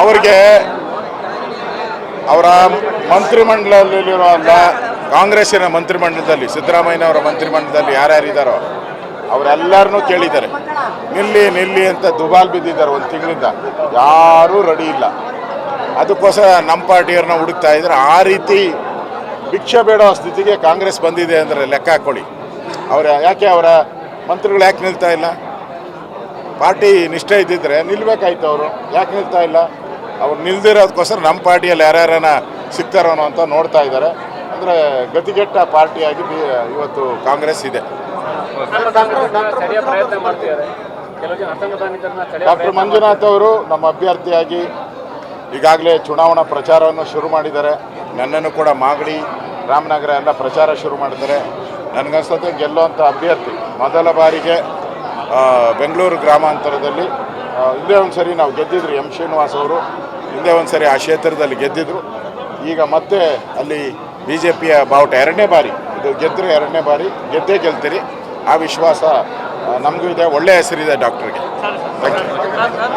ಅವ್ರಿಗೆ ಅವರ ಮಂತ್ರಿಮಂಡಲದಲ್ಲಿರುವಂಥ ಕಾಂಗ್ರೆಸ್ಸಿನ ಮಂತ್ರಿಮಂಡಲದಲ್ಲಿ, ಸಿದ್ದರಾಮಯ್ಯನವರ ಮಂತ್ರಿಮಂಡಲದಲ್ಲಿ ಯಾರ್ಯಾರಿದ್ದಾರೋ ಅವರೆಲ್ಲರನ್ನೂ ಕೇಳಿದ್ದಾರೆ. ನಿಲ್ಲಿ ನಿಲ್ಲಿ ಅಂತ ದುಬಾಲ್ ಬಿದ್ದಿದ್ದಾರೆ ಒಂದು ತಿಂಗಳಿಂದ. ಯಾರೂ ರೆಡಿ ಇಲ್ಲ. ಅದಕ್ಕೋಸ್ಕರ ನಮ್ಮ ಪಾರ್ಟಿಯವ್ರನ್ನ ಹುಡುಕ್ತಾ ಇದ್ದಾರೆ. ಆ ರೀತಿ ಭಿಕ್ಷೆ ಬೇಡೋ ಸ್ಥಿತಿಗೆ ಕಾಂಗ್ರೆಸ್ ಬಂದಿದೆ ಅಂದರೆ ಲೆಕ್ಕ ಹಾಕ್ಕೊಳ್ಳಿ ಅವರ ಯಾಕೆ ಅವರ ಮಂತ್ರಿಗಳು ಯಾಕೆ ನಿಲ್ತಾ ಇಲ್ಲ? ಪಾರ್ಟಿ ನಿಷ್ಠೆ ಇದ್ದಿದ್ರೆ ನಿಲ್ಬೇಕಾಯ್ತು ಅವರು. ಯಾಕೆ ನಿಲ್ತಾ ಇಲ್ಲ? ಅವ್ರು ನಿಲ್ದಿರೋದಕ್ಕೋಸ್ಕರ ನಮ್ಮ ಪಾರ್ಟಿಯಲ್ಲಿ ಯಾರ್ಯಾರನ ಸಿಗ್ತಾರೋನೋ ಅಂತ ನೋಡ್ತಾ ಇದ್ದಾರೆ ಅಂದರೆ ಗತಿಗೆಟ್ಟ ಪಾರ್ಟಿಯಾಗಿ ಇವತ್ತು ಕಾಂಗ್ರೆಸ್ ಇದೆ. ಡಾಕ್ಟರ್ ಮಂಜುನಾಥ್ ಅವರು ನಮ್ಮ ಅಭ್ಯರ್ಥಿಯಾಗಿ ಈಗಾಗಲೇ ಚುನಾವಣಾ ಪ್ರಚಾರವನ್ನು ಶುರು ಮಾಡಿದ್ದಾರೆ. ನನ್ನನ್ನು ಕೂಡ ಮಾಗಡಿ ರಾಮನಗರ ಎಲ್ಲ ಪ್ರಚಾರ ಶುರು ಮಾಡಿದ್ದಾರೆ. ನನಗನ್ಸುತ್ತೆ ಗೆಲ್ಲುವಂಥ ಅಭ್ಯರ್ಥಿ. ಮೊದಲ ಬಾರಿಗೆ ಬೆಂಗಳೂರು ಗ್ರಾಮಾಂತರದಲ್ಲಿ ಹಿಂದೆ ಒಂದು ಸರಿ ನಾವು ಗೆದ್ದಿದ್ರು ಎಂ ಶ್ರೀನಿವಾಸ್ ಅವರು, ಹಿಂದೆ ಒಂದು ಸರಿ ಆ ಕ್ಷೇತ್ರದಲ್ಲಿ ಗೆದ್ದಿದ್ರು. ಈಗ ಮತ್ತೆ ಅಲ್ಲಿ ಬಿ ಜೆ ಪಿಯ ಬಾವುಟ ಎರಡನೇ ಬಾರಿ, ಇದು ಗೆದ್ದರೆ ಎರಡನೇ ಬಾರಿ, ಗೆದ್ದೇ ಗೆಲ್ತೀರಿ. ಆ ವಿಶ್ವಾಸ ನಮಗೂ ಇದೆ ಒಳ್ಳೆಯ ಹೆಸರಿದೆ ಡಾಕ್ಟ್ರಿಗೆ. Thank you